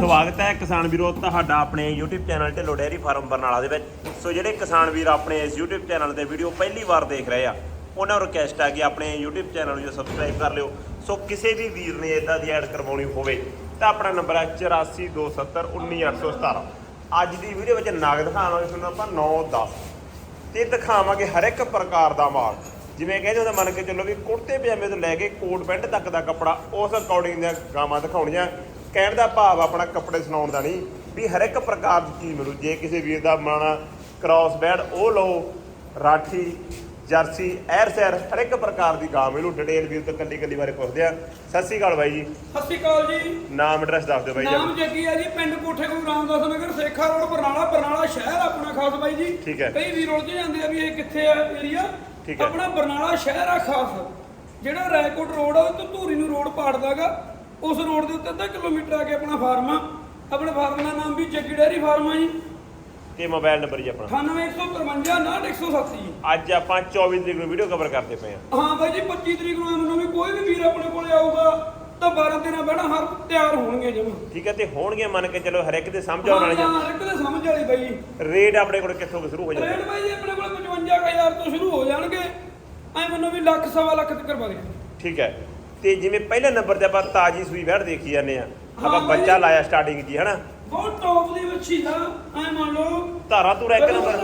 ਸਵਾਗਤ ਹੈ ਕਿਸਾਨ ਵੀਰੋ, ਤੁਹਾਡਾ ਆਪਣੇ YouTube channel Dhillon dairy farm Barnala ਦੇ ਵਿੱਚ। ਸੋ ਜਿਹੜੇ ਕਿਸਾਨ ਵੀਰ ਆਪਣੇ ਇਸ YouTube ਚੈਨਲ ਤੇ ਵੀਡੀਓ ਪਹਿਲੀ ਵਾਰ ਦੇਖ ਰਹੇ ਆ, ਉਹਨਾਂ ਨੂੰ ਰਿਕਵੈਸਟ ਆ ਕਿ ਆਪਣੇ YouTube ਚੈਨਲ ਨੂੰ ਸਬਸਕ੍ਰਾਈਬ ਕਰ ਲਿਓ। ਸੋ ਕਿਸੇ ਵੀ ਵੀਰ ਨੇ ਇਦਾਂ ਦੀ ਐਡ ਕਰਵਾਉਣੀ ਹੋਵੇ, ਤਾਂ ਆਪਣਾ ਨੰਬਰ ਹੈ 8427191817 ਅੱਜ ਦੀ ਵੀਡੀਓ ਵਿੱਚ ਨਾਗ ਦਿਖਾਵਾਂਗੇ ਤੁਹਾਨੂੰ ਆਪਾਂ 9 10 ਤੇ ਦਿਖਾਵਾਂਗੇ ਹਰ ਇੱਕ ਪ੍ਰਕਾਰ ਦਾ ਮਾਲ। ਜਿਵੇਂ ਕਹਿੰਦੇ ਉਹਦਾ ਮੰਨ ਕੇ ਚੱਲੋ ਵੀ ਕੁੜਤੇ ਪਜਾਮੇ ਤੋਂ ਲੈ ਕੇ ਕੋਟ ਪੈਂਟ ਤੱਕ ਦਾ ਕੱਪੜਾ, ਉਸ ਅਕੋਰਡਿੰਗ ਦੀਆਂ ਗਾਵਾਂ ਦਿਖਾਉਣੀਆਂ। ਕਹਿਣ ਦਾ ਭਾਵ ਆਪਣਾ ਕੱਪੜੇ ਸੁਣਾਉਣ ਦਾ ਨਹੀਂ ਵੀ ਹਰ ਇੱਕ ਪ੍ਰਕਾਰ ਦੀ ਚੀਜ਼ ਮਿਲੂ। ਜੇ ਕਿਸੇ ਵੀਰ ਦਾ ਮਾਣਾ ਕ੍ਰਾਸ ਬੈਡ ਉਹ ਲਓ ਰਾਠੀ ਜਰਸੀ ਐਰ ਸੈਰ ਹਰ ਇੱਕ ਪ੍ਰਕਾਰ ਦੀ ਗਾਂ ਮਿਲੂ। ਡਿਟੇਲ ਵੀਰ ਤੋਂ ਕੱਲੀ ਕੱਲੀ ਬਾਰੇ ਪੁੱਛਦੇ ਆ। ਸਤਿ ਸ਼੍ਰੀ ਅਕਾਲ ਬਾਈ ਜੀ। ਸਤਿ ਸ਼੍ਰੀ ਅਕਾਲ ਜੀ। ਨਾਮ ਐਡਰੈਸ ਦੱਸ ਦਿਓ ਬਾਈ ਜੀ। ਨਾਮ ਜੱਗੀ ਆ ਜੀ ਪਿੰਡ ਕੋਠੇ ਗੁਰੂ ਰਾਮਦਾਸ ਨਗਰ ਸੇਖਾ ਰੋਡ ਬਰਨਾਲਾ ਬਰਨਾਲਾ ਸ਼ਹਿਰ ਆਪਣਾ ਖਾਸ ਬਾਈ ਜੀ। ਠੀਕ ਹੈ। ਕਈ ਵੀਰ ਉਲਝ ਜਾਂਦੇ ਆ ਵੀ ਇਹ ਕਿੱਥੇ ਆ ਏਰੀਆ ਠੀਕ ਹੈ। ਆਪਣਾ ਬਰਨਾਲਾ ਸ਼ਹਿਰ ਆ ਖਾਸ। ਜਿਹੜਾ ਰੈਕੋਟ ਰੋਡ ਆ ਉਹ ਤੋਂ ਧੂਰੀ ਨੂੰ ਰੋਡ ਪਾੜਦਾਗਾ ਉਸ ਰੋਡ ਦੇ ਉੱਤੇ ਅੱਧਾ ਕਿਲੋਮੀਟਰ ਆ ਕੇ ਆਪਣਾ ਫਾਰਮ ਆ। ਆਪਣੇ ਫਾਰਮ ਦਾ ਨਾਮ ਵੀ ਜੱਗੀ ਡੈਰੀ ਫਾਰਮ ਆ ਜੀ। ਤੇ ਮੋਬਾਈਲ ਨੰਬਰ ਜੀ ਆਪਣਾ? 98153 96107 ਜੀ। ਅੱਜ ਆਪਾਂ 24 ਤਰੀਕ ਨੂੰ ਵੀਡੀਓ ਕਵਰ ਕਰਦੇ ਪਏ ਆ ਹਾਂ ਬਾਈ ਜੀ 25 ਤਰੀਕ ਨੂੰ ਮੈਨੂੰ ਵੀ ਕੋਈ ਵੀ ਵੀਰ ਆਪਣੇ ਕੋਲੇ ਆਊਗਾ ਤਾਂ 12 ਦਿਨਾਂ ਬਹਿਣਾ ਹਰ ਤਿਆਰ ਹੋਣਗੇ ਜਮਾ ਠੀਕ ਹੈ ਤੇ ਹੋਣਗੇ ਮੰਨ ਕੇ ਚੱਲੋ ਹਰ ਇੱਕ ਦੇ ਸਮਝ ਆਉਣ ਵਾਲੀਆਂ ਹਾਂ ਇੱਕ ਤਾਂ ਸਮਝ ਵਾਲੀ ਬਾਈ ਜੀ। ਰੇਟ ਆਪਣੇ ਕੋਲ ਕਿੱਥੋਂ ਸ਼ੁਰੂ ਹੋ ਜਾਂਦਾ ਰੇਟ ਬਾਈ ਜੀ ਆਪਣੇ ਕੋਲ 55000 ਤੋਂ ਸ਼ੁਰੂ ਹੋ ਜਾਣਗੇ। ਐ ਮੈਨੂੰ ਵੀ ਲੱਖ ਸਵਾ ਲੱਖ ਤੱਕ ਕਰਵਾ ਦੇ ਠੀਕ ਹੈ। ਤੇ ਜਿਵੇਂ ਪਹਿਲੇ ਨੰਬਰ ਤੇ ਆਪਾਂ ਤਾਜੀ ਸੂਈ ਵੈੜ ਦੇਖੀ ਜਾਂਦੇ ਆ ਆਪਾਂ। ਬੱਚਾ ਲਾਇਆ ਸਟਾਰਟਿੰਗ ਜੀ ਹਨਾ? ਬਹੁਤ ਟੌਪ ਦੀ ਵੱਛੀ ਦਾ ਐ ਮੰਨ ਲਓ। ਧਾਰਾ ਧੂਰਾ ਇੱਕ ਨੰਬਰ।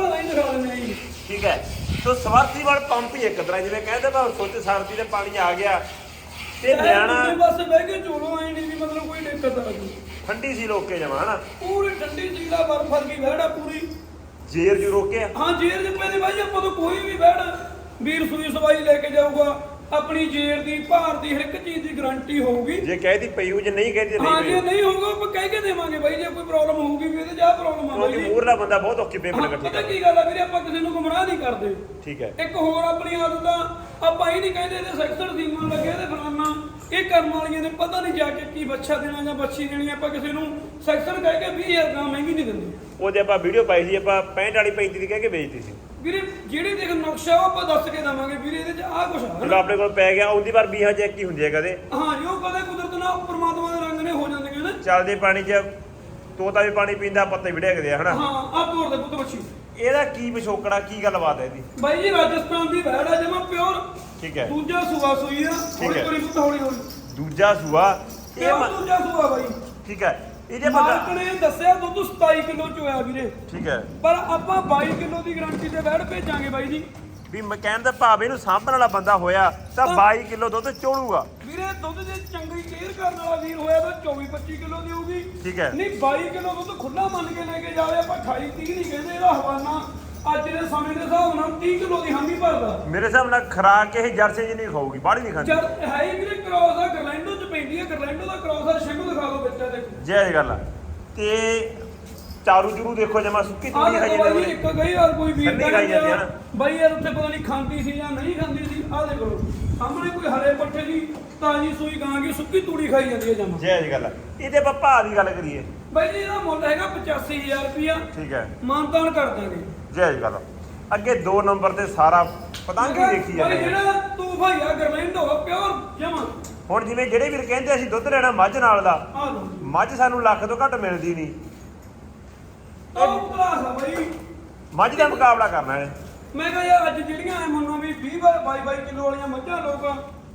ਠੀਕ ਹੈ। ਸੋ ਸਵਾਰਤੀ ਵਾਲ ਪੰਪ ਹੀ ਇੱਕ ਤਰ੍ਹਾਂ ਜਿਵੇਂ ਕਹਿੰਦੇ ਬਾ ਸੋਚੇ ਸਰਦੀ ਦੇ ਪਾਣੀ ਆ ਗਿਆ। ਤੇ ਨਿਆਣਾ ਬਸ ਬਹਿ ਕੇ ਚੋਲੋ ਐ ਨਹੀਂ ਵੀ ਮਤਲਬ ਕੋਈ ਦਿੱਕਤ ਆ ਗਈ ਠੰਡੀ ਸੀ ਲੋਕੇ ਜਮਾ ਹਨਾ? ਪੂਰੀ ਠੰਡੀ ਸੀ ਦਾ ਬਰਫ ਵਰਗੀ ਵਹਿੜਾ ਪੂਰੀ। ਜੇਰ ਜੂ ਰੋਕਿਆ? ਹਾਂ ਜੇਰ ਦੇ ਪੈਦੇ ਬਾਈ ਆਪਾਂ ਤੋਂ ਕੋਈ ਵੀ ਬੈੜ ਵੀਰ ਸੂਈ ਸਵਾਈ ਲੈ ਕੇ ਜਾਊਗਾ। ਆਪਣੀ ਜੇਰ ਦੀ ਭਾਰ ਦੀ ਹਰ ਇੱਕ ਚੀਜ਼ ਦੀ ਗਾਰੰਟੀ ਹੋਊਗੀ। ਜੇ ਕਹਿਦੀ ਪਈ ਹੋ ਜੇ ਨਹੀਂ ਕਹਿਦੀ ਹਾਂ ਜੇ ਨਹੀਂ ਹੋਊਗਾ ਆਪਾਂ ਕਹਿ ਕੇ ਦੇਵਾਂਗੇ ਬਾਈ ਜੇ ਕੋਈ ਪ੍ਰੋਬਲਮ ਹੋਊਗੀ ਵੀ ਇਹਦੇ ਜਾ ਪ੍ਰੋਬਲਮ ਆ ਬਾਈ ਕਿਉਂਕਿ ਮੂਰਲਾ ਬੰਦਾ ਬਹੁਤ ਔਖੀ ਪੇਮੈਂਟ ਇਕੱਠੀ ਪਤਾ ਕਰਦਾ ਕੀ ਗੱਲ ਆ ਵੀਰੇ ਆਪਾਂ ਕਿਸੇ ਨੂੰ ਗੁੰਮਰਾਹ ਨਹੀਂ ਕਰਦੇ। ਠੀਕ ਹੈ। ਇੱਕ ਹੋਰ ਆਪਣੀ ਆਦਤ ਆ ਆਪਾਂ ਇਹ ਨਹੀਂ ਕਹਿੰਦੇ ਇਹਦੇ ਸੈਕਟਰ ਸੀਮਾ ਲੱਗੇ ਇਹਦੇ ਫਲਾਨਾ। ਇਹ ਕਰਮ ਵਾਲੀਆਂ ਨੇ ਪਤਾ ਨਹੀਂ ਜਾ ਕੇ ਕੀ ਬੱਚਾ ਦੇਣਾ ਜਾਂ ਬੱਚੀ ਦੇਣੀ ਆਪਾਂ ਕਿਸੇ ਨੂੰ ਸੈਕਟਰ ਕਹਿ ਕੇ 20000 ਗਾਂ ਮਹਿੰਗੀ ਨਹੀਂ ਦਿੰਦੇ। ਉਹਦੇ ਆਪਾਂ ਵੀਡੀਓ ਪਾਈ ਸੀ ਆਪਾਂ 65 ਵਾਲੀ 35 ਦੀ ਕਹਿ ਕੇ ਵੇਚਦੀ ਸੀ। ਵੀਰੇ ਜਿਹੜੀ ਦੇਖ ਨਕਸ਼ਾ ਉਹ ਆਪਾਂ ਦੱਸ ਕੇ ਦਵਾਂਗੇ ਵੀਰੇ ਇਹਦੇ ਚ ਆਹ ਕੁਛ ਆ ਜਦੋਂ ਆਪਣੇ ਕੋਲ ਪੈ ਗਿਆ ਉਹਦੀ ਵਾਰ 20 ਚੈੱਕ ਹੀ ਹੁੰਦੀ ਹੈ ਕਦੇ। ਹਾਂ ਜੀ ਉਹ ਕਦੇ ਕੁਦਰਤ ਨਾਲ ਪ੍ਰਮਾਤਮਾ ਦੇ ਰੰਗ ਨੇ ਹੋ ਜਾਂਦੀਆਂ ਨੇ ਚੱਲਦੇ ਪਾਣੀ 'ਚ ਤੋਤਾ ਵੀ ਪਾਣੀ ਪੀਂਦਾ ਪੱਤੇ ਵੀ ਡੇਗਦੇ ਆ ਹਨਾ? ਹਾਂ ਆਹ ਤੋਰ ਦੇ ਪੁੱਤ ਬੱਚੀ ਇਹਦਾ ਕੀ ਪਿਛੋਕੜਾ ਕੀ ਗੱਲਬਾਤ ਹੈ ਇਹਦੀ? ਬਾਈ ਜੀ ਰਾਜਸਥਾਨ ਦੀ ਵੈੜ ਆ ਜਮਾ ਪਿਓਰ ਠੀਕ ਹੈ। ਦੂਜਾ ਸੂਆ ਸੂਈ ਆ ਠੀਕ ਹੌਲੀ ਹੈ। ਹੌਲੀ ਪੁੱਤ ਹੌਲੀ ਹੌਲੀ ਦੂਜਾ ਸੂਆ ਇਹ ਮ- ਦੂਜਾ ਸੂਆ ਬਾਈ। ਠੀਕ ਹੈ। ਇਹ ਜੇ ਆਪਾਂ ਮਾਲਕ ਨੇ ਦੱਸਿਆ ਦੁੱਧ 27 ਕਿਲੋ ਚ ਹੋਇਆ ਵੀਰੇ। ਠੀਕ ਹੈ। ਪਰ ਆਪਾਂ 22 ਕਿਲੋ ਦੀ ਗਾਰੰਟੀ ਤੇ ਵੈੜ ਭੇਜਾਂਗੇ ਬਾਈ ਜੀ। ਵੀ ਮੈਂ ਕਹਿਣ ਦਾ ਭਾਵ ਇਹਨੂੰ ਸਾਂਭਣ ਵਾਲਾ ਬੰਦਾ ਹੋਇਆ ਤਾਂ 22 ਕਿਲੋ ਦੁੱਧ ਚੋਲੂਗਾ ਵੀਰੇ ਦੁੱਧ ਜੇ ਚੰਗੀ ਕੇਅਰ ਕਰਨ ਵਾਲਾ ਵੀਰ ਹੋਇਆ ਤਾਂ 24 25 ਕਿਲੋ ਦੀ ਹੋਊਗੀ। ਠੀਕ ਹੈ। ਨਹੀਂ 22 ਕਿਲੋ ਦੁੱਧ ਖੁੱਲਾ ਮੰਨ ਕੇ ਲੈ ਕੇ ਜਾਵੇ ਆਪਾਂ 28 30 ਨਹੀਂ ਕਹਿੰਦੇ ਇਹਦਾ ਹਵਾਨਾ ਅੱਜ ਦੇ ਸਮੇਂ ਦੇ ਹਿਸਾਬ ਨਾਲ 30 ਕਿਲੋ ਦੀ ਹਾਮੀ ਭਰਦਾ। ਮੇਰੇ ਹਿਸਾਬ ਨਾਲ ਖਰਾਕ ਇਹ ਜਰਸੀ ਜੀ ਨਹੀਂ ਖਾਊਗੀ ਬਾਹਲੀ ਨਹੀਂ ਖਾਂਦੀ। ਜਦ ਹੈ ਹੀ ਵੀਰੇ ਕ੍ਰੋਸ ਆ ਗਰਲੈਂਡੋ ਪੈਂਦੀ ਹੈ ਗਰਲੈਂਡੋ ਦਾ ਕ੍ਰੋਸ ਆ ਸ਼ਿੰਗੂ ਦਿਖਾ ਦਿਓ ਬੱਚਾ ਦੇਖੋ। ਜੈ ਇਹ ਗੱਲ ਆ। ਤੇ ਚਾਰੂ ਚੂਰੂ ਦੇਖੋ ਜਮਾ ਸੁੱਕੀ ਆਹ ਖਾਈ ਦੇਖੋ ਬਾਈ ਨੇ ਇੱਕ ਗਈ ਯਾਰ ਕੋਈ ਵੀਰ ਠੰਡੀ ਖਾਈ ਜਾਂਦੀ ਆ ਨਾ। ਬਾਈ ਯਾਰ ਉੱਥੇ ਪਤਾ ਨਹੀਂ ਖਾਂਦੀ ਸੀ ਜਾਂ ਨਹੀਂ ਖਾਂਦੀ ਸੀ ਆਹ ਦੇਖੋ। ਸਾਹਮਣੇ ਕੋਈ ਹਰੇ ਪੱਠੇ ਦੀ ਤਾਜੀ ਸੂਈ ਗਾਂ ਕੀ ਸੁੱਕੀ ਤੂੜੀ ਖਾਈ ਜਾਂਦੀ ਹੈ ਜਮਾ। ਜੈ ਇਹ ਗੱਲ ਆ। ਇਹਦੇ ਆਪਾਂ ਭਾਅ ਦੀ ਗੱਲ ਕਰੀਏ। ਬਾਈ ਜੀ ਇਹਦਾ ਮੁੱਲ ਹੈਗਾ 85000 ਰੁਪਿਆ ਠੀਕ ਹੈ। ਮਾਨਤਾਨ ਕਰ ਦਾਂਗੇ। ਜੈ ਇਹ ਗੱਲ ਆ। ਅੱਗੇ 2 ਨੰਬਰ ਤੇ ਸਾਰਾ ਪਤੰਗ ਹੀ ਦੇਖੀ ਬਾਈ ਜਾਂਦੇ ਆ। ਜਿਹੜਾ ਤੂੰ ਭਾਈਆ ਗਰਮੈਂਡ ਹੋ ਪਿਓਰ ਜਮਾ। ਹੁਣ ਜਿਵੇਂ ਜਿਹੜੇ ਵੀਰ ਕਹਿੰਦੇ ਅਸੀਂ ਦੁੱਧ ਲੈਣਾ ਮੱਝ ਨਾਲ ਦਾ ਆ ਲੋ ਮੱਝ ਸਾਨੂੰ ਲੱਖ ਤੋਂ ਘੱਟ ਮਿਲਦੀ ਨਹੀਂ। ਉਹ ਕਲਾਸ ਆ ਬਾਈ। ਮੱਝ ਦਾ ਮੁਕਾਬਲਾ ਕਰਨਾ ਹੈ। ਮੈਂ ਕਿਹਾ ਯਾਰ ਅੱਜ ਜਿਹੜੀਆਂ ਐ ਮੰਨੋ ਵੀ 20 22 22 ਕਿਲੋ ਵਾਲੀਆਂ ਮੱਝਾਂ ਲੋਕ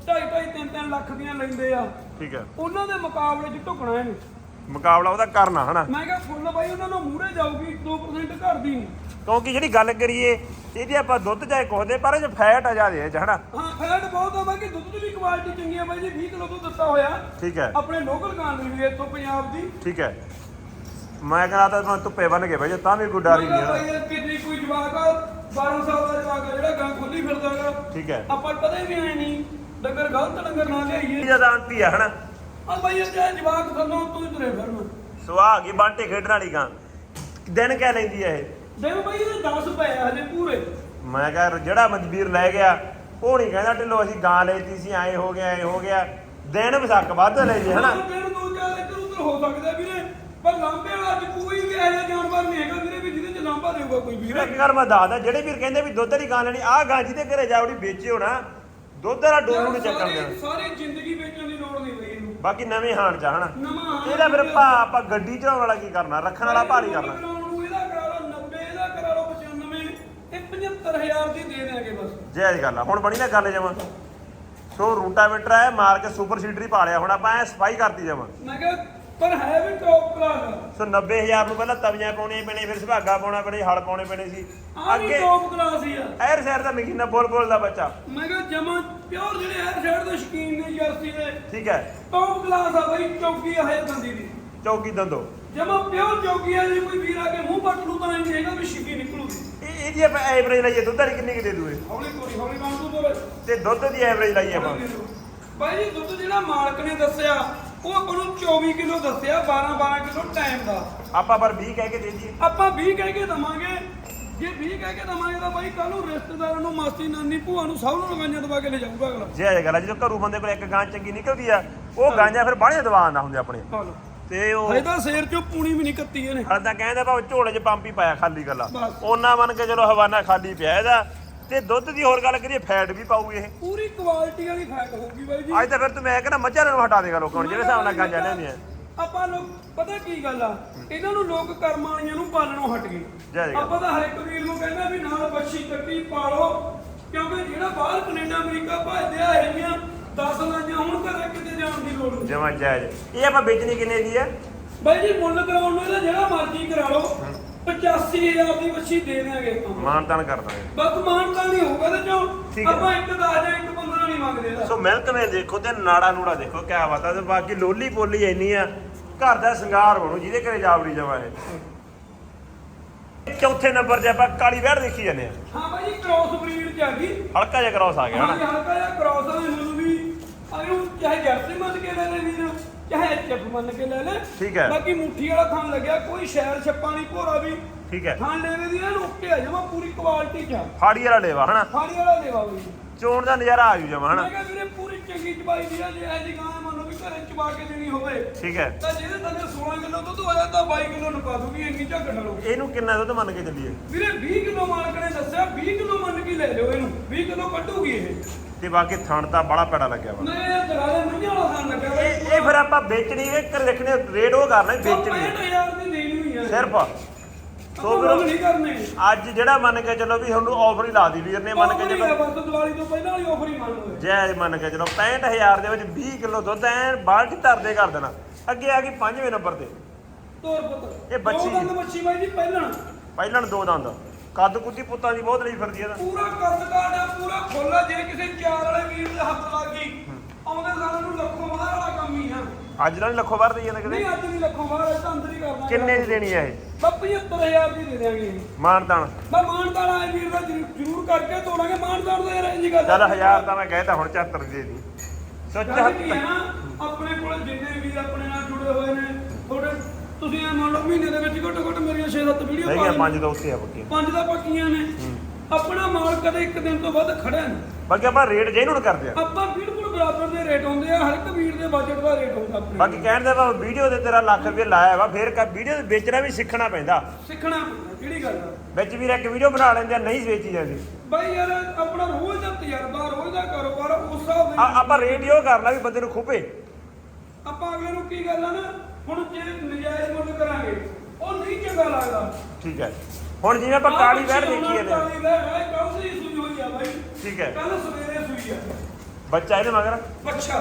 2.5 2.5 3 3 ਲੱਖ ਦੀਆਂ ਲੈਂਦੇ ਆ। ਠੀਕ ਹੈ। ਉਹਨਾਂ ਦੇ ਮੁਕਾਬਲੇ 'ਚ ਢੁਕਣਾ ਇਹਨੂੰ। ਮੁਕਾਬਲਾ ਉਹਦਾ ਕਰਨਾ ਹਨਾ? ਮੈਂ ਕਿਹਾ ਫੁੱਲ ਬਾਈ ਉਹਨਾਂ ਨੂੰ ਮੂਹਰੇ ਜਾਊਗੀ 2% ਘਟਦੀ ਨਹੀਂ ਕਿਉਂਕਿ ਜਿਹੜੀ ਗੱਲ ਕਰੀਏ ਇਹਦੀ ਆਪਾਂ ਦੁੱਧ ਚਾਹੇ ਕੋਹਦੇ ਪਰ ਇਹ 'ਚ ਫੈਟ ਆ ਚ ਹਨਾ? ਹਾਂ ਫੈਟ ਬਹੁਤ ਆ ਬਾਕੀ ਦੁੱਧ ਦੀ ਵੀ ਕੁਆਲਿਟੀ ਚੰਗੀ ਆ ਬਾਈ ਜੀ 20 ਕਿਲੋ ਦੁੱਧ ਦਿੱਤਾ ਹੋਇਆ। ਠੀਕ ਹੈ। ਆਪਣੇ ਲੋਕਲ ਗਾਂ ਦੀ ਵੀ ਇੱਥੋਂ ਪੰਜਾਬ ਦੀ। ਠੀਕ ਹੈ। ਮੈਂ ਕਹਿੰਦਾ ਤਾਂ ਮੈਂ ਧੁੱਪੇ ਬਨ ਕੇ ਬਈ ਤਾਂ ਵੀ ਕੋਈ ਡਰ ਹੀ ਨਹੀਂ ਕਿਹਾ ਬਾਈ ਕਿੰਨੀ ਕੋਈ ਜਵਾਕ ਆ 12 ਸਾਲ ਦਾ ਜਵਾਕ ਆ ਜਿਹੜਾ ਗਾਂ ਖੋਲੀ ਫਿਰਦਾਗਾ ਠੀਕ ਹੈ। ਆਪਾਂ ਕਦੇ ਵੀ ਐ ਨਹੀਂ ਡੰਗਰ ਗਲਤ ਡੰਗਰ ਨਾ ਲਿਆਈਏ। ਜ਼ਿਆਦਾ ਆਂਟੀ ਆ ਹਨਾ? ਆ ਬਾਈ ਇਹ ਜਵਾਕ ਥੱਲੋਂ ਤੂੰ ਹੀ ਤੁਰੇ ਫਿਰਨ। ਸੋ ਆ ਗਈ ਬਾਂਟੇ ਖੇਡਣ ਵਾਲੀ ਗਾਂ। ਦਿਨ ਕਹਿ ਲੈਂਦੀ ਐ ਇਹ। ਦੇਖ ਬਾਈ ਇਹਦੇ 10 ਪਏ ਆ ਹਜੇ ਪੂਰੇ। ਮੈਂ ਕਿਹਾ ਜਿਹੜਾ ਮਜਬੀਰ ਲੈ ਗਿਆ ਉਹ ਨਹੀਂ ਕਹਿੰਦਾ ਢਿੱਲੋ ਅਸੀਂ ਗਾਂ ਲੈਤੀ ਸੀ ਐ ਹੋ ਗਿਆ ਐ ਹੋ ਗਿਆ। ਦਿਨ ਵਿਸਾਖ ਵੱਧ ਲੈ ਜੇ ਹਨਾ? ਹਾਂ, ਦਿਨ ਦੋ ਚਾਰ ਇੱਧਰ ਉੱਧਰ ਹੋ ਸਕਦਾ ਵੀਰੇ ਪਰ ਲਾਂਬੇ ਵਾਲਾ ਅੱਜ ਕੋਈ ਵੀ ਜਿਹਾ ਜਾਨਵਰ ਨਹੀਂ ਹੈਗਾ ਵੀਰੇ ਵੀ ਜਿਹਦੇ ਚ ਲਾਂਬਾ ਦੇਊਗਾ ਕੋਈ ਵੀਰ। ਇੱਕ ਗੱਲ ਮੈਂ ਦੱਸਦਾ ਜਿਹੜੇ ਵੀਰ ਕਹਿੰਦੇ ਵੀ ਦੁੱਧ ਵਾਲੀ ਗਾਂ ਲੈਣੀ ਆਹ ਗਾਂ ਜਿਹਦੇ ਘਰੇ ਜਾ ਉਹਦੀ ਵੇਚਿਓ ਨਾ ਦੁੱਧ ਵਾਲਾ ਡੋਲੂ ਨੂੰ ਚੱਕਰ ਸਾਰੀ- ਦੇਣਾ। ਸਾਰੀ ਜ਼ਿੰਦਗੀ ਵੇਚਣ ਦੀ ਲੋੜ ਨਹੀਂ ਪਈ ਇਹਨੂੰ। ਬਾਕੀ ਨਵੇਂ ਹਾਣ ਚ ਹਨਾ? ਨਵਾਂ ਹਾਣ ਇਹਦਾ ਫਿਰ ਚ- ਭਾ ਆਪਾਂ ਗੱਡੀ ਚੜਾਉਣ ਵਾਲਾ ਕੀ ਕਰਨਾ ਰੱਖਣ ਵਾਲਾ ਭਾਰੀ ਕਰਨਾ ਕਰਾਉਣ ਨੂੰ ਇਹਦਾ ਕਰਾ ਲਓ 90 ਇਹਦਾ ਕਰਾ ਲਓ 95 ਇਹ 75000 ਦੀ ਦੇ ਦੇਣਗੇ ਬਸ। ਜੈ ਗੱਲ ਆ। ਹੁਣ ਬਣੀ ਨਾ ਗੱਲ ਜਮਾ। ਸੋ ਰੂਟਾਵੇਟਰ ਹੈ ਮਾਰ ਕੇ ਸੁਪਰ ਸੀਡਰ ਪਾ ਲਿਆ। ਹੁਣ ਆਪਾਂ ਐ ਸਫ਼ਾਈ ਕਰਤੀ ਜਮਾ। ਮੈਂ ਕਿਹਾ ਪਰ ਹੈ ਵੀ ਟੌਪ ਕਲਾਸ ਸੋ 90000 ਨੂੰ ਪਹਿਲਾਂ ਤਵੀਆਂ ਪਾਉਣੀਆਂ ਪੈਣੀਆਂ ਫਿਰ ਸੁਭਾਗਾ ਪਾਉਣਾ ਪੈਣਾ ਹਲ ਪਾਉਣੇ ਪੈਣੇ ਸੀ। ਆ ਵੀ ਅੱਗੇ ਟੌਪ ਕਲਾਸ ਹੀ ਆ। ਐਰ ਸੈਰ ਦਾ ਮਸ਼ੀਨਾ ਬੋਲ ਬੋਲ ਦਾ ਬੱਚਾ। ਮੈਂ ਕਿਹਾ ਜਮਾ ਪਿਓਰ ਜਿਹੜੇ ਹੈਡ ਸ਼ਰਟ ਦੇ ਸ਼ਕੀਨ ਨੇ ਜਰਸੀ ਦੇ। ਠੀਕ ਹੈ। ਟੌਪ ਕਲਾਸ ਆ ਬਈ ਚੌਕੀ ਹੈ ਬੰਦੀ ਦੀ। ਚੌਕੀ ਦੰਦੋ। ਜਮਾ ਪਿਓਰ ਚੌਕੀ ਆ ਜੇ ਕੋਈ ਵੀਰ ਆ ਕੇ ਮੂੰਹ ਪੱਟ ਲੂ ਤਾਂ ਨਹੀਂ ਹੈਗਾ ਵੀ ਸ਼ਿਕੀ ਨਿਕਲੂਗੀ। ਇਹ ਇਹਦੀ ਆਪਾਂ ਐਵਰੇਜ ਲਾਈਏ ਦੁੱਧ ਵਾਲੀ ਕਿੰਨੀ ਕਿ ਦੇ ਦੂਏ? ਹੌਲੀ ਕੋਲੀ ਹੌਲੀ ਕੰਮ ਤੂੰ ਬੋਲੇ ਤੇ ਦੁੱਧ ਦੀ ਐਵਰੇਜ ਲਾਈਏ ਆਪਾਂ। ਬਾਈ ਜੀ ਦੁੱਧ ਜਿਹੜਾ ਮਾਲਕ ਨੇ ਦੱਸਿਆ ਉਹ ਆਪਾਂ ਨੂੰ 24 ਕਿਲੋ ਦੱਸਿਆ 12 12 ਕਿਲੋ ਟਾਈਮ ਦਾ। ਆਪਾਂ ਪਰ 20 ਕਹਿ ਕੇ ਦੇ ਦਈਏ। ਆਪਾਂ 20 ਕਹਿ ਕੇ ਦਵਾਂਗੇ। ਜੇ 20 ਕਹਿ ਕੇ ਦਵਾਂਗੇ ਤਾਂ ਬਾਈ ਕੱਲ ਨੂੰ ਰਿਸ਼ਤੇਦਾਰਾਂ ਨੂੰ ਮਾਸੀ ਨਾਨੀ ਭੂਆ ਨੂੰ ਸਭ ਨੂੰ ਲਗਾਈਆਂ ਦਵਾ ਕੇ ਲੈ ਜਾਊਗਾ ਅਗਲਾ। ਜੇ ਇਹ ਗੱਲ ਆ ਜਦੋਂ ਘਰੂ ਬੰਦੇ ਕੋਲ ਇੱਕ ਗਾਂ ਚੰਗੀ ਨਿਕਲਦੀ ਆ ਉਹ ਗਾਂਆਂ ਫਿਰ ਬਾਹਲੀਆਂ ਦਵਾ ਆਉਂਦਾ ਹੁੰਦੇ ਆਪਣੇ। ਹਾਲੋ ਤੇ ਉਹ ਇਹਦਾ ਸੇਰ ਚੋਂ ਪੂਣੀ ਵੀ ਨਹੀਂ ਕੱਤੀ ਇਹਨੇ। ਹਲ ਤਾਂ ਕਹਿੰਦਾ ਭਾਵੇਂ ਝੋਲੇ 'ਚ ਪੰਪ ਹੀ ਪਾਇਆ ਖਾਲੀ ਗੱਲਾ। ਬਸ। ਉਹਨਾਂ ਮੰਨ ਕੇ ਚਲੋ ਹਵਾਨਾ ਖਾਲੀ ਪਿਆ ਇਹਦਾ। ਤੇ ਦੁੱਧ ਦੀ ਹੋਰ ਗੱਲ ਕਰੀਏ ਫੈਟ ਵੀ ਪਾਊ ਇਹ। ਪੂਰੀ ਕੁਆਲਿਟੀ ਵਾਲੀ ਫੈਟ ਹੋਊਗੀ ਬਾਈ ਜੀ। ਅੱਜ ਤਾਂ ਫਿਰ ਤੂੰ ਮੈਂ ਕਹਿੰਦਾ ਮੱਝਾਂ ਨੂੰ ਹਟਾ ਦੇਗਾ ਲੋਕਾਂ ਨੂੰ ਜਿਹੜੇ ਹਿਸਾਬ ਨਾਲ ਗਾਂਆਂ ਲਿਆਉਂਦੀਆਂ ਆਪਾਂ ਲੋਕ ਪਤਾ ਕੀ ਗੱਲ ਆ? ਇਹਨਾਂ ਨੂੰ ਲੋਕ ਕਰਮ ਵਾਲੀਆਂ ਨੂੰ ਪਾਲਣੋਂ ਹਟ ਗਏ। ਜੈ ਆਪਾਂ ਤਾਂ ਹਰ ਇੱਕ ਵੀਰ ਨੂੰ ਕਹਿੰਦਾ ਵੀ ਨਾਲ ਬੱਚੀ ਕੱਟੀ ਪਾਲੋ। ਕਿਉਂਕਿ ਜਿਹੜਾ ਬਾਹਰ ਕੈਨੇਡਾ ਅਮਰੀਕਾ ਭਜਦੇ ਆ ਹੈਗੀਆਂ 10 ਲਾਈਆਂ ਹੁਣ ਘਰੇ ਕਿਤੇ ਜਾਣ ਦੀ ਲੋੜ ਨਹੀਂ ਜਮਾ ਜਾਇਜ਼। ਇਹ ਆਪਾਂ ਵੇਚਣੀ ਕਿੰਨੇ ਦੀ ਆ? ਬਾਈ ਜੀ ਮੁੱਲ ਕਰਾਉਣ ਨੂੰ ਇਹਦਾ ਜਿਹੜਾ ਮਰਜ਼ੀ ਕਰਾ ਲਓ। 85000 ਦੀ ਬੱਚੀ ਦੇ ਦੇਾਂਗੇ ਆਪਾਂ। ਮਾਨਤਾਨ ਕਰ ਦਾਂਗੇ। ਬਸ ਮਾਨਤਾ ਨਹੀਂ ਹੋਊਗਾ ਤੇ ਠੀਕ ਜੋ ਹੈ। ਆਪਾਂ ਇੱਕ 10 ਜਾਂ ਇੱਕ 15 ਨਹੀਂ ਮੰਗਦੇ ਇਹਦਾ। ਸੋ ਮਿਲਕ ਨੇ ਦੇਖੋ ਤੇ ਨਾੜਾ ਨੂੜਾ ਦੇਖੋ ਕਿਆ ਬਾਤ ਆ। ਤੇ ਬਾਕੀ ਲੋਲੀ ਪੋਲੀ ਇੰਨੀ ਆ ਘਰ ਦਾ ਸ਼ਿੰਗਾਰ ਬਣੂ ਜਿਹਦੇ ਘਰੇ ਜਾਵੜੀ ਜਮਾ ਇਹ। ਚੌਥੇ ਨੰਬਰ 'ਤੇ ਆਪਾਂ ਕਾਲੀ ਵਹਿੜ ਦੇਖੀ ਜਾਂਦੇ ਆ। ਹਾਂ ਬਾਈ ਜੀ ਕ੍ਰੋਸ ਬਰੀਡ ਚ ਆ ਗਈ। ਹਲਕਾ ਜਿਹਾ ਕ੍ਰਾਸ ਆ ਗਿਆ ਹਾਂ ਹਨਾ? ਹਲਕਾ ਜਿਹਾ ਵੀ ਅਗਰ ਚਾਹੇ ਜਰਸੀ ਮੰਨ ਕੇ ਲੈ ਲੈ ਵੀਰ ਚਾਹੇ ਐਚਐਫ ਮੰਨ ਕੇ ਲੈ ਲੈ। ਠੀਕ ਹੈ। ਬਾਕੀ ਮੁੱਠੀ ਵਾਲਾ ਥਾਂ ਲੱਗਿਆ ਕੋਈ ਸ਼ੈਰ ਛੱਪਾ ਨਹੀਂ ਭੋਰਾ ਵੀ। ਠੀਕ ਹੈ। ਥਾਂ ਲੈਵੇ ਦੀ ਐਨ ਓਕੇ ਆ ਜਮਾ ਪੂਰੀ ਕੁਆਲਿਟੀ ਚ ਆ। ਫਾੜੀ ਵਾਲਾ ਲੇਵਾ ਹਨਾ? ਫਾੜੀ ਵਾਲਾ ਦੇਵਾ ਵੀ। ਚੋਣ ਦਾ ਨਜ਼ਾਰਾ ਆ ਜੂ ਜਮਾ ਹਨਾ? ਮੈਂ ਕਿਹਾ ਵੀਰੇ ਪੂਰੀ ਚੰਗੀ ਚਬਾਈ ਦੀ ਆ ਜੇ ਇਹ ਜੀ ਗਾਂ ਮੰਨ ਲਓ ਵੀ ਘਰੇ ਚਬਾ ਕੇ ਦੇਣੀ ਹੋਵੇ ਠੀਕ ਹੈ। ਤਾਂ ਜਿਹਦੇ ਥੱਲੇ 16 ਕਿਲੋ ਦੁੱਧ ਹੋਇਆ ਤਾਂ 22 ਕਿਲੋ ਨਪਾ ਦੂਗੀ ਇੰਨੀ ਝੱਗ ਡਲੋ ਇਹਨੂੰ ਕਿੰਨਾ ਦੁੱਧ ਮੰਨ ਕੇ ਚੱਲੀਏ? ਵੀਰੇ 20 ਕਿਲੋ ਮਾਲਕ ਨੇ ਦੱਸਿਆ 20 ਕਿਲੋ ਮੰਨ ਕੇ ਲੈ ਲਿਓ ਇਹਨੂੰ 20 ਕਿਲੋ ਕੱਢੂਗੀ ਇਹ ਤੇ ਬਾਕੀ ਥਣ ਤਾਂ ਬੜਾ ਪੈੜਾ ਲੱਗਿਆ ਵਾ। ਇਹ ਦਰਾ ਦੇ ਮੁੰਝਾਂ ਵਾਲਾ ਥਾਂ ਲੱਗਿਆ ਵਾ। ਇਹ ਇਹ ਫਿਰ ਆਪਾਂ ਵੇਚਣੀ ਹੈ ਕਰ ਦੇਖਣੇ ਰੇਟ ਉਹ ਕਰਨਾ ਵੀ ਵੇਚਣੀ ਹੈ। 65000 ਦੀ ਦੇਣੀ ਹੋਈ ਆ। ਸਿਰਫ। ਸੋ ਸੋ ਫਿਰ ਫਿਰ ਨਹੀਂ ਕਰਨੇ। ਅੱਜ ਜਿਹੜਾ ਮੰਨ ਕੇ ਚਲੋ ਵੀ ਤੁਹਾਨੂੰ ਆਫਰ ਹੀ ਲਾ ਦੀ ਵੀਰ ਨੇ ਮੰਨ ਕੇ ਹੀ ਚਲੋ। ਆ, ਬਸ ਦੀਵਾਲੀ ਤੋਂ ਪਹਿਲਾਂ ਵਾਲੀ ਆਫਰ ਹੀ ਮੰਨ ਲਓ। ਜੈ ਮੰਨ ਕੇ ਚਲੋ 65000 ਦੇ ਵਿੱਚ 20 ਕਿਲੋ ਦੁੱਧ ਐਨ ਬਾਲਟੀ ਧਰਦੇ ਕਰ ਦੇਣਾ। ਅੱਗੇ ਆ ਗਈ ਪੰਜਵੇਂ ਨੰਬਰ ਤੇ। ਤੋਰ ਪੁੱਤ। ਇਹ ਬੱਚੀ- ਦੋ ਦੰਦ ਬੱਚੀ ਬਾਈ ਜੀ ਪਹਿਲਾਂ ਪਹਿਲਾਂ ਦੋ ਦੰਦ। ਕੱਦ ਕੁੱਦੀ ਪੁੱਤਾਂ ਦੀ ਬਹੁਤ ਲਈ ਫਿਰਦੀ ਇਹਦਾ ਪੂਰਾ ਕੱਦ ਆ ਪੂਰਾ ਖੋਲਾ ਜੇ ਕਿਸੇ ਚਾਰ ਵਾਲੇ ਵੀਰ ਦੇ ਹੱਥ ਲੱਗ ਗਈ ਆਉਂਦੇ ਸਾਲ ਨੂੰ ਲੱਖੋਂ ਬਾਹਰ ਵਾਲਾ ਕੰਮ ਹੀ ਆ। ਅੱਜ ਨਾਲ ਲੱਖੋ ਬਾਹਰ ਦੇ ਜਾਂਦਾ ਨਹੀਂ ਕਿਤੇ ਅੱਜ ਵੀ ਲੱਖੋਂ ਬਾਹਰ ਅੱਜ ਤਾਂ ਅੰਦਰ ਹੀ ਕਰਨਾ ਕਿੰਨੇ ਦੀ ਦੇਣੀ ਹੈ ਇਹ? ਬਸ 75000 ਦੀ ਦੇ ਦਿਆਂਗੇ ਇਹ। ਮਾਨਤਾਨ। ਮੈਂ ਮਾਨਦਾਨ ਆਏ ਵੀਰ ਦਾ ਜ਼ਰੂਰ- ਜ਼ਰੂਰ ਕਰਕੇ ਤੋੜਾਂਗੇ ਮਾਨਦਾਨ ਦਾ ਯਾਰ ਇਹ ਜੀ ਗੱਲ ਚੱਲ 1000 ਤਾਂ ਮੈਂ ਕਹਿਤਾ ਹੁਣ 74 ਦੇ ਦੀ ਸੋ ਗੱਲ ਕੀ 74 ਹੈ ਨਾ ਆਪਣੇ ਕੋਲ ਜਿੰਨੇ ਵੀ ਆਪਣੇ ਨਾਲ ਜੁੜੇ ਹੋਏ ਨੇ ਤੁਹਾਡੇ ਤੁਸੀਂ ਇਹ ਮੰਨ ਲਓ ਮਹੀਨੇ ਦੇ ਵਿੱਚ ਘੱਟੋ ਘੱਟ ਮੇਰੀਆਂ 6-7 ਵੀਡੀਓ ਪਾ ਹੈਗੀਆਂ। ਪੰਜ ਦਾ ਉੱਤੇ ਆ ਬੱਕੀ ਪੰਜ ਦਾ ਪੱਕੀਆਂ ਨੇ। ਆਪਣਾ ਮਾਲ ਕਦੇ ਇੱਕ ਦਿਨ ਤੋਂ ਵੱਧ ਖੜਿਆ ਨਹੀਂ। ਬਾਕੀ ਆਪਾਂ ਰੇਟ ਜੈਨੂਨ ਕਰਦੇ ਆ। ਆਪਾਂ ਬਿਲਕੁਲ ਬਰਾਬਰ ਦੇ ਰੇਟ ਹੁੰਦੇ ਆ ਹਰ ਇੱਕ ਵੀਰ ਦੇ ਬਜਟ ਦਾ ਰੇਟ ਹੁੰਦਾ ਆਪਣੇ ਬਾਕੀ ਕਹਿਣ ਦਾ ਭਾਵੇਂ ਵੀਡੀਓ ਦੇ ਤੇਰਾ ਲੱਖ ਰੁਪਏ ਲਾਇਆ ਵਾ ਫਿਰ ਕਾ ਵੀਡੀਓ ਵੇਚਣਾ ਵੀ ਸਿੱਖਣਾ ਪੈਂਦਾ। ਸਿੱਖਣਾ ਪੈਂਦਾ ਕਿਹੜੀ ਗੱਲ ਆ? ਵਿੱਚ ਵੀਰ ਇੱਕ ਵੀਡੀਓ ਬਣਾ ਲੈਂਦੇ ਆ ਨਹੀਂ ਵੇਚੀ ਜਾਂਦੀ। ਬਾਈ ਯਾਰ ਆਪਣਾ ਰੋਜ਼ ਦਾ ਤਜਰਬਾ ਰੋਜ਼ ਦਾ ਕਾਰੋਬਾਰ ਉਸ ਹਿਸਾਬ ਦੇ ਆ- ਨਾਲ ਆਪਾਂ ਰੇਟ ਇਹੋ ਕਰਨਾ ਵੀ ਬੰਦੇ ਨੂੰ ਖੁਪੇ। ਆਪਾਂ ਅਗਲੇ ਨੂੰ ਕੀ ਗੱਲ ਆ ਨਾ ਹੁਣ ਜੇ ਨਜਾਇਜ਼ ਮੁੱਲ ਕਰਾਂਗੇ ਉਹ ਨਹੀਂ ਚੰਗਾ ਲੱਗਦਾ। ਠੀਕ ਹੈ ਹੁਣ ਜਿਵੇਂ ਆਪਾਂ ਕਾਲੀ ਵੈੜ ਦੇਖੀ ਕਾਲੀ ਵੈੜ ਹੈ ਕੱਲ ਦੀ ਸੂਈ ਹੋਈ ਆ ਬਾਈ। ਠੀਕ ਹੈ। ਕੱਲ ਸਵੇਰੇ ਸੂਈ ਆ। ਬੱਚਾ ਇਹਦੇ ਮਗਰ? ਬੱਚਾ।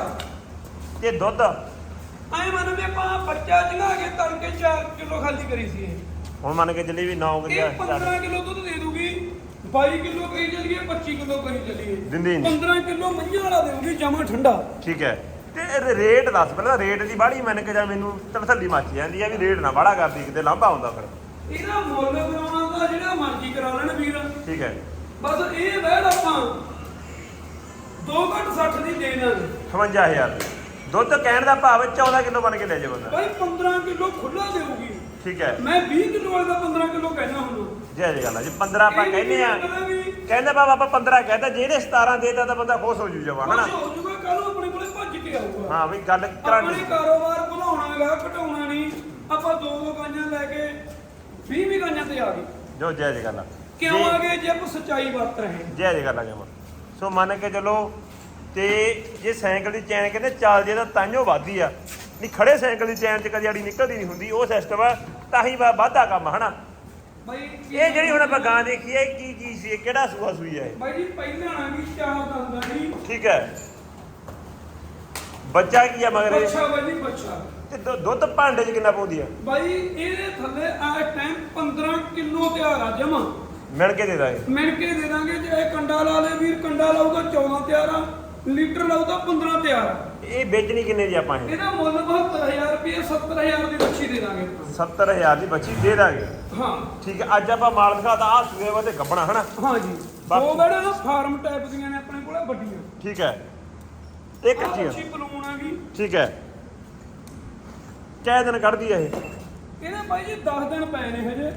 ਤੇ ਦੁੱਧ? ਐ ਮੰਨ ਵੀ ਆਪਾਂ ਬੱਚਾ ਚੰਗਾ ਕੇ ਤੜਕੇ 4 ਕਿਲੋ ਖਾਲੀ ਕਰੀ ਸੀ ਇਹ। ਹੁਣ ਮੰਨ ਕੇ ਚੱਲੀ ਵੀ 9 ਇਹ 15 ਕਿਲੋ। ਦੁੱਧ ਦੇ ਦੂਗੀ 22 ਕਿਲੋ ਕਹੀ ਚੱਲੀਏ 25 ਕਿਲੋ ਕਹੀ ਚੱਲੀਏ। ਦਿੰਦੀ ਨੀ। 15 ਕਿਲੋ ਮਈਆਂ ਵਾਲਾ ਦੇਊਗੀ ਜਮਾ ਠੰਡਾ। ਠੀਕ ਹੈ। ਤੇ ਇਹ ਰੇਟ ਦੱਸ ਪਹਿਲਾਂ ਰੇਟ ਦੀ ਬਾੜੀ ਮੰਨ ਕੇ ਜਾ ਮੈਨੂੰ ਤੜਥੱਲੀ ਮੱਚ ਜਾਂਦੀ ਆ ਵੀ ਰੇਟ ਨਾ ਬਾੜਾ ਕਰਦੀ ਕਿਤੇ ਲਾਂਭਾ ਆਉਂਦਾ ਫਿਰ। ਇਹਦਾ ਮੁੱਲ ਕਰਾਉਣਾ ਤਾਂ ਜਿਹੜਾ ਮਰਜ਼ੀ ਕਰਾ ਲੈਣ ਵੀਰ। ਠੀਕ ਹੈ। ਬਸ ਇਹ ਵੈੜ ਆਪਾਂ। 2 ਘੱਟ 60 ਦੀ ਦੇ ਦਾਂਗੇ। 58000 ਦੁੱਧ ਕਹਿਣ ਦਾ ਭਾਵ 14 ਕਿਲੋ ਬਣ ਕੇ ਲੈ ਜਾ ਬੰਦਾ। ਭਾਈ 15 ਕਿਲੋ ਖੁੱਲਾ ਦੇਊਗੀ। ਠੀਕ ਹੈ। ਮੈਂ 20 ਕਿਲੋ ਵਾਲਾ ਦਾ 15 ਕਿਲੋ ਕਹਿਣਾ ਹੁਣ। ਜੈ ਜੈ ਗੱਲ ਜੀ 15 ਆਪਾਂ ਕਹਿੰਦੇ ਆ ਕਹਿੰਦੇ ਬਾਬਾ ਆਪਾਂ 15 ਕਹਿੰਦਾ ਜਿਹੜੇ 17 ਦੇਤਾ ਤਾਂ ਬੰਦਾ ਖੁਸ਼ ਹੋ ਜੂ ਜਵਾ ਹਨਾ? ਹੋ ਜੂਗਾ ਕੱਲ ਨੂੰ ਕੇ ਆਊਗਾ। ਹਾਂ ਵੀ ਗੱਲ ਕਰਾਂਗੇ। ਆਪਣੇ ਕਾਰੋਬਾਰ ਵਧਾਉਣਾ ਹੈਗਾ ਘਟਾਉਣਾ ਨਹੀਂ। ਆਪਾਂ ਦੋ ਦੋ ਗਾਂਆਂ ਲੈ ਕੇ 20 ਵੀ ਗਾਂਆਂ ਤੇ ਆ ਗਏ। ਜੋ ਜੈ ਜੈ ਗੱਲ ਕਿਉਂ ਜੀ। ਆ ਗਏ? ਜੇ ਆਪਾਂ ਸੱਚਾਈ ਵਰਤ ਰਹੇ। ਜੈ ਜੈ ਗੱਲ ਜਮਾ ਸੋ ਮੰਨ ਕੇ ਚਲੋ ਤੇ ਜੇ ਸਾਈਕਲ ਦੀ ਚੈਨ ਕਹਿੰਦੇ ਚੱਲਦੀ ਆ ਤਾਂ ਤਾਂਿਓ ਵੱਧਦੀ ਆ। ਨਹੀਂ ਖੜੇ ਸਾਈਕਲ ਦੀ ਚੈਨ ਚ ਕਦੀ ਆੜੀ ਨਿਕਲਦੀ ਨਹੀਂ ਹੁੰਦੀ ਉਹ ਸਿਸਟਮ ਆ ਤਾਂ ਹੀ ਵਾ- ਵਾਧਾ ਕੰਮ ਆ, ਹਨਾ? ਬਾਈ ਇਹ ਜਿਹੜੀ ਹੁਣ ਆਪਾਂ ਗਾਂ ਦੇਖੀ ਹੈ ਇਹ ਕੀ ਚੀਜ਼ ਸੀ ਇਹ ਕਿਹੜਾ ਸੂਆ ਸੂਈ ਹੈ ਇਹ? ਬਾਈ ਜੀ ਪਹਿਲਾਂ ਆ ਵੀ ਚਾਰ ਦੰਦਾਂ ਦੀ ਠੀਕ ਹੈ। ਬੱਚਾ ਕੀ ਆ ਮਗਰ ਇਹ? ਬੱਚਾ ਬਾਈ ਜੀ ਬੱਚਾ। ਤੇ ਦੁ- ਦੁੱਧ ਭਾਂਡੇ 'ਚ ਕਿੰਨਾ ਪਾਉਂਦੀ ਆ? ਬਾਈ ਇਹਦੇ ਥੱਲੇ ਆ ਟਾਈਮ 15 ਕਿਲੋ ਤਿਆਰ ਆ ਜਮਾ। ਮਿਣ ਕੇ ਦੇ ਦਾਂਗੇ। ਮਿਣ ਕੇ ਦੇ ਦਾਂਗੇ ਜੇ ਇਹ ਕੰਡਾ ਲਾ ਲੇ ਵੀਰ ਕੰਡਾ ਲਾਊਗਾ 14 ਤਿਆਰ ਆ ਲੀਟਰ ਲਾਊਗਾ 15 ਤਿਆਰ। ਆ ਇਹ ਵੇਚਣੀ ਕਿੰਨੇ ਦੀ ਆਪਾਂ ਇਹ? ਇਹਦਾ ਮੁੱਲ 72000 ਰੁਪਏ 70000 ਦੀ ਬੱਚੀ ਦੇ ਦਾਂਗੇ 70000 ਦੀ ਬੱਚੀ ਦੇ ਦਾਂਗੇ। ਹਾਂ। ਠੀਕ ਹੈ ਅੱਜ ਆਪਾਂ ਮਾਲ ਦਿਖਾਤਾ ਆ ਸੂਏ ਵਾ ਤੇ ਗੱਬਣਾ ਹਨਾ? ਹਾਂ ਜੀ। ਬਾਕੀ- ਦੋ ਬੜਾ ਨਾ ਫਾਰਮ ਟਾਈਪ ਦੀਆਂ ਨੇ ਆਪਣੇ ਕੋਲੇ ਵੱਡੀਆਂ। ਠੀਕ ਹੈ ਇਹ ਕੱਚੀ ਆ। ਬਲੂਨ ਆ ਗਈ। ਠੀਕ ਹੈ। ਕਿਹ ਦਿਨ ਕੱਢਦੀ ਆ ਇਹ। ਇਹਦੇ ਬਾਈ ਜੀ 10 ਦਿਨ ਪਏ ਨੇ ਹਜੇ।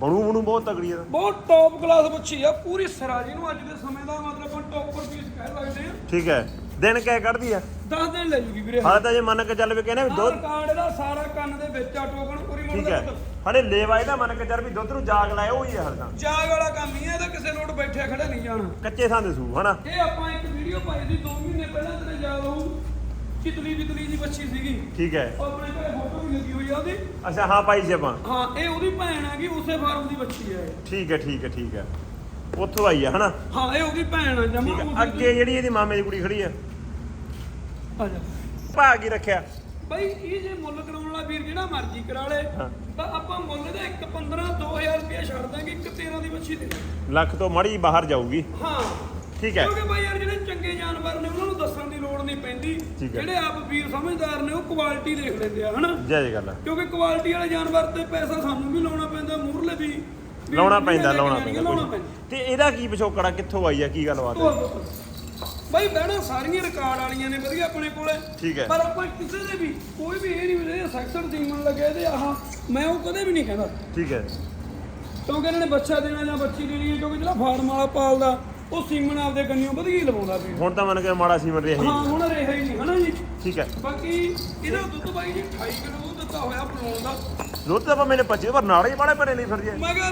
ਬਣੂ ਬਣੂ ਬਹੁਤ ਤਗੜੀ ਆ। ਬਹੁਤ ਟੌਪ ਕਲਾਸ ਬੱਚੀ ਆ। ਪੂਰੀ ਸਰਾ ਜਿਹਨੂੰ ਅੱਜ ਦੇ ਸਮੇਂ ਦਾ ਮਤਲਬ ਆਪਾਂ ਟੌਪਰ ਪੀਸ ਕਹਿ ਸਕਦੇ ਆ। ਠੀਕ ਹੈ। ਦਿਨ ਕਹਿ ਕੱਢਦੀ ਆ? 10 ਦਿਨ ਲੈ ਜੂਗੀ ਵੀਰੇ। ਹਾਲੇ ਤਾਂ ਜੇ ਮੰਨ ਕੇ ਚੱਲ ਵੀ ਕਹਿੰਦੇ ਵੀ ਦੁੱਧ ਕਾਰਡ ਦਾ ਸਾਰਾ ਕੰਨ ਦੇ ਵਿੱਚ ਆ ਟੋਕਨ ਪੂਰੀ ਠੀਕ ਹੈ। ਹਲੇ ਲੇਵਾ ਇਹਦਾ ਮੰਨ ਕੇ ਚੱਲ ਵੀ ਦੁੱਧ ਨੂੰ ਜਾਗ ਲਾਇਆ ਉਹ ਹੀ ਆ ਤਾਂ। ਜਾਗ ਵਾਲਾ ਕੰਮ ਹੀ ਆ ਇਹਦਾ ਕਿਸੇ ਲੋਟ ਬੈਠਿਆ ਖੜਾ ਨਹੀਂ ਜਾਣਾ। ਕੱਚੇ ਥਾਂ ਦੇ ਸੂ ਹਨਾ? ਇਹ ਆਪਾਂ ਇੱਕ ਵੀਡੀਓ ਪਾਈ ਸੀ 2 ਮਹੀਨੇ ਪਹਿਲਾਂ ਤੇਰੇ ਯਾਦ ਹੋਊ ਚਿਤਲੀ ਬਿਤਲੀ ਦੀ ਬੱਚੀ ਸੀਗੀ। ਠੀਕ ਹੈ। ਆਪਣੇ ਘਰੇ ਫੋਟੋ ਵੀ ਲੱਗੀ ਹੋਈ ਆ ਉਹਦੀ। ਅੱਛਾ ਹਾਂ ਪਾਈ ਸੀ ਆਪਾਂ। ਹਾਂ ਇਹ ਉਹਦੀ ਭੈਣ ਹੈਗੀ ਉਸੇ ਫਾਰਮ ਦੀ ਬੱਚੀ ਹੈ। ਠੀਕ ਹੈ ਠੀਕ ਹੈ ਠੀਕ ਹੈ। ਉੱਥੋਂ ਆਈ ਆ ਹਨਾ? ਹਾਂ ਇਹ ਉਹਦੀ ਭੈਣ ਆ ਜਮਾ ਹੈ ਅੱਗੇ ਜਿਹੜੀ ਇਹਦੀ ਮਾਮੇ ਦੀ ਕੁੜੀ ਖੜੀ ਆ। ਆ ਜਾ। ਭਾਗ ਹੀ ਰੱਖਿਆ? ਬਈ ਇਹ ਜੇ ਮੁੱਲ ਕਰਾਉਣ ਵਾਲਾ ਵੀਰ ਜਿਹੜਾ ਮਰਜ਼ੀ ਕਰਾ ਲੇ ਹਾਂ। ਤਾਂ ਆਪਾਂ ਮੁੱਲ ਦਾ 1 15 2000 ਰੁਪਏ ਛੱਡ ਦਾਂਗੇ ਇੱਕ 13 ਦੀ ਬੱਚੀ ਦੇ ਲੱਖ ਤੋਂ ਮੜੀ ਬਾਹਰ ਜਾਊਗੀ। ਹਾਂ। ਠੀਕ ਹੈ। ਕਿਉਂਕਿ ਬਾਈ ਯਾਰ ਜਿਹੜੇ ਚੰਗੇ ਜਾਨਵਰ ਨੇ ਉਹਨਾਂ ਨੂੰ ਦੱਸਣ ਦੀ ਲੋੜ ਨਹੀਂ ਪੈਂਦੀ। ਠੀਕ ਹੈ। ਜਿਹੜੇ ਆਪ ਵੀਰ ਸਮਝਦਾਰ ਨੇ ਉਹ ਕੁਆਲਿਟੀ ਦੇਖ ਲੈਂਦੇ ਆ ਹਨਾ? ਜੈ ਜੈ ਗੱਲ ਕਿਉਂਕਿ ਕੁਆਲਿਟੀ ਵਾਲੇ ਜਾਨਵਰ ਤੇ ਪੈਸਾ ਸਾਨੂੰ ਵੀ ਲਾਉਣਾ ਪੈਂਦਾ ਮੂਰਲੇ ਵੀ। ਵੀ ਲਾਉਣਾ ਪੈਂਦਾ ਲਾਉਣਾ ਪੈਂਦਾ ਲਾਉਣਾ ਕੁਛ। ਪੈਂਦਾ। ਤੇ ਇਹਦਾ ਕੀ ਪਿਛੋਕੜਾ ਕਿੱਥੋਂ ਆਈ ਆ ਕੀ ਗੱਲਬਾਤ ਹੈ। ਬਾਈ ਬਹਿਣਾ ਸਾਰੀਆਂ ਰਿਕਾਰਡ ਵਾਲੀਆਂ ਨੇ ਵਧੀਆ ਆਪਣੇ ਕੋਲੇ। ਠੀਕ ਹੈ। ਪਰ ਆਪਾਂ ਕਿਸੇ ਦੇ ਵੀ ਕੋਈ ਵੀ ਇਹ ਨਹੀਂ ਵੀ ਸੈਕਸ਼ਨ ਦੀਮਨ ਲੱਗੇ ਤੇ ਆਹ ਮੈਂ ਉਹ ਕਦੇ ਵੀ ਨਹੀਂ ਕਹਿੰਦਾ। ਠੀਕ ਹੈ। ਕਿਉਂਕਿ ਇਹਨਾਂ ਨੇ ਬੱਚਾ ਦੇਣਾ ਜਾਂ ਬੱਚੀ ਦੇਣੀ ਹੈ ਕਿਉਂਕਿ ਜਿਹੜਾ ਫਾਰਮ ਵਾਲਾ ਪਾਲਦਾ ਉਹ ਸੀਮਨ ਆਪਦੇ ਕੰਨਿਓ ਵਧੀਆ ਹੀ ਲਵਾਉਂਦਾ ਵੀ ਹੁਣ ਤਾਂ ਮੰਨ ਕੇ ਮਾੜਾ ਸੀਮਨ ਰਿਹਾ ਹਾਂ ਹੁਣ ਰਿਹਾ ਹੀ ਨਹੀਂ ਹਨਾ ਜੀ? ਠੀਕ ਹੈ। ਬਾਕੀ ਇਹਦਾ ਦੁੱਧ ਬਾਈ ਜੀ 28 ਕਿਲੋ ਦੁੱਧ ਦਿੱਤਾ ਹੋਇਆ ਬਣਾਉਣ ਦਾ। ਦੁੱਧ ਤਾਂ ਮੈਨੇ 25 ਪਰ ਨਾਲੇ ਹੀ ਬਾੜੇ ਭਰੇ ਲਈ ਫਿਰ ਜੇ ਮੈਂ ਕਿਹਾ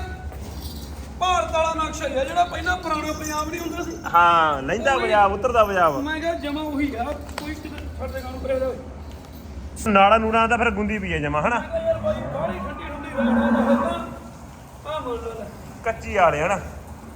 ਭਾਰਤ ਵਾਲਾ ਨਕਸ਼ਾ ਹੀ ਆ ਜਿਹੜਾ ਪਹਿਲਾਂ ਪੁਰਾਣਾ ਪੰਜਾਬ ਨਹੀਂ ਹੁੰਦਾ ਸੀ। ਹਾਂ ਲੈਂਦਾ ਪੰਜਾਬ ਉਤਰਦਾ ਪੰਜਾਬ। ਮੈਂ ਕਿਹਾ ਜਮਾ ਉਹੀ ਆ ਕੋਈ ਕਿਤੇ ਸਾਡੇ ਨਾਲ ਕਰਿਆ ਜਾਵੇ ਨਾੜਾ ਨੂੜਾ ਦਾ ਫਿਰ ਗੁੰਦੀ ਹੈ ਜਮਾ ਹਨਾ? ਯਾਰ ਬਾਈ ਠੰਡੀ ਰਹਿਣਾ ਕੱਚੀ ਵਾਲੇ ਹਨਾ?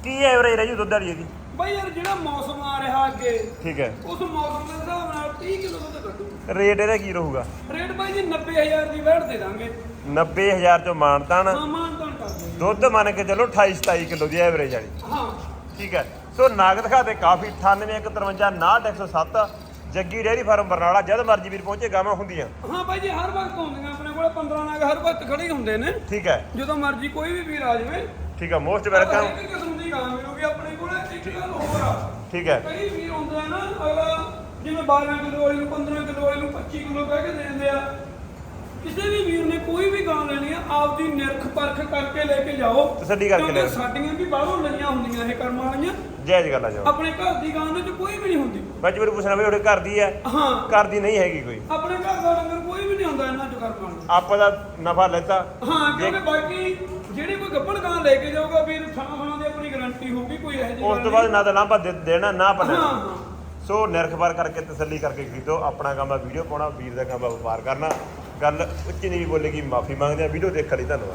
ਕੀ ਐਵਰੇਜ ਰਹੀ ਦੁੱਧ ਵਾਲੀ ਇਹਦੀ? ਬਾਈ ਯਾਰ ਜਿਹੜਾ ਮੌਸਮ ਆ ਰਿਹਾ ਅੱਗੇ ਠੀਕ ਹੈ। ਉਸ ਮੌਸਮ ਦੇ ਹਿਸਾਬ ਨਾਲ 30 ਕਿਲੋ ਦੁੱਧ ਕੱਢੂ। ਰੇਟ ਇਹਦਾ ਕੀ ਰਹੂਗਾ? ਰੇਟ ਬਾਈ ਜੀ 90000 ਦੀ ਵੈਟ ਦੇ ਦਾਂਗੇ। 90000 ਚੋਂ ਮਾਨਤਾਨ। ਹਾਂ ਮਾਨ ਤਾਂ ਕਰ ਦੇ ਦੁੱਧ ਮੰਨ ਕੇ ਚੱਲੋ 28 27 ਕਿਲੋ ਦੀ ਐਵਰੇਜ ਵਾਲੀ। ਹਾਂ। ਠੀਕ ਹੈ। ਸੋ ਨਾਗ ਦਿਖਾ ਤੇ ਕਾਫੀ 9853 ਜੱਗੀ ਡੇਅਰੀ ਫਾਰਮ ਬਰਨਾਲਾ ਜਦ ਮਰਜ਼ੀ ਵੀਰ ਪਹੁੰਚੇ ਗਾਵਾਂ ਹੁੰਦੀਆਂ। ਹਾਂ ਬਾਈ ਜੀ ਹਰ ਵਕਤ ਹੁੰਦੀਆਂ ਆਪਣੇ ਕੋਲ 15 ਨਾਗ ਹਰ ਵਕਤ ਖੜੇ ਹੁੰਦੇ ਨੇ। ਠੀਕ ਹੈ। ਜਦੋਂ ਮਰਜ਼ੀ ਕੋਈ ਵੀ ਵੀਰ ਆ ਜਾਵੇ। ਠੀਕ ਹੈ ਮੋਸਟ ਵੈਲਕਮ ਦੀ ਗਾਂ ਮਿਲੂਗੀ ਆਪਣੇ ਕੋਲ ਇੱਕ ਗੱਲ ਹੋਰ ਆ। ਠੀਕ ਹੈ। ਕਈ ਵੀਰ ਹੁੰਦੇ ਆ ਨਾ ਅਗਲਾ ਜਿਵੇਂ 12 ਕਿਲੋ ਵਾਲੀ ਨੂੰ 15 ਕਿਲੋ ਵਾਲੀ ਨੂੰ 25 ਕਿਲੋ ਕਹਿ ਕੇ ਦੇ ਦਿੰਦੇ ਆ। ਕਿਸੇ ਵੀ ਵੀਰ ਨੇ ਕੋਈ ਵੀ ਗਾਂ ਲੈਣੀ ਆ ਆਪਦੀ ਨਿਰਖ ਪਰਖ ਕਰਕੇ ਲੈ ਕੇ ਜਾਓ। ਤਸੱਲੀ ਕਰਕੇ ਕਿਉਂਕਿ ਲਿਆਓ। ਸਾਡੀਆਂ ਵੀ ਬਾਹਰੋਂ ਲਈਆਂ ਹੁੰਦੀਆਂ ਇਹ ਕਰਮਾਂ ਵਾਲੀਆਂ। ਜਾਇਜ਼ ਗੱਲ ਆ ਜਾਓ ਆਪਣੇ ਘਰ ਦੀ ਗਾਂ ਦੇ ਵਿੱਚ ਕੋਈ ਵੀ ਨਹੀਂ ਹੁੰਦੀ। ਬੱਚ ਵੀਰ ਪੁੱਛਣਾ ਵੀ ਤੁਹਾਡੇ ਘਰ ਦੀ ਹੈ? ਹਾਂ। ਘਰ ਦੀ ਨਹੀਂ ਹੈਗੀ ਕੋਈ। ਆਪਣੇ ਘਰ ਦਾ ਲੰਗਰ ਕੋਈ ਵੀ ਨਹੀਂ ਹੁੰਦਾ ਇਹਨਾਂ ਚ ਕਰਮਾਂ ਵਾਲਾ ਆਪਾਂ ਦਾ ਨਫਾ ਲੈਤਾ। ਹਾਂ ਕਿਉਂਕਿ ਬਾਕੀ ਜਿਹੜੀ ਕੋਈ ਗੱਬਣ ਗਾਂ ਲੈ ਕੇ ਜਾਊਗਾ ਵੀਰ ਥਾਂ ਥਾਂ ਦੀ ਆਪਣੀ ਗਾਰੰਟੀ ਹੋਊਗੀ ਕੋਈ ਇਹੋ ਜਿਹੀ ਉਸ ਤੋਂ ਬਾਅਦ ਨਾ ਤਾਂ ਲਾਂਭਾ ਦੇ- ਦੇਣਾ ਨਾ ਹਾਂ ਪਣਾ ਹਾਂ। ਸੋ ਨਿਰਖਬਾਰ ਕਰਕੇ ਤਸੱਲੀ ਕਰਕੇ ਖਰੀਦੋ ਆਪਣਾ ਕੰਮ ਆ ਵੀਡੀਓ ਪਾਉਣਾ ਵੀਰ ਦਾ ਕੰਮ ਆ ਵਪਾਰ ਕਰਨਾ। ਗੱਲ ਉੱਚੀ ਨਹੀਂ ਬੋਲੇਗੀ ਮਾਫੀ ਮੰਗਦੇ ਆ ਵੀਡੀਓ ਦੇਖਣ ਲਈ ਧੰਨਵਾਦ।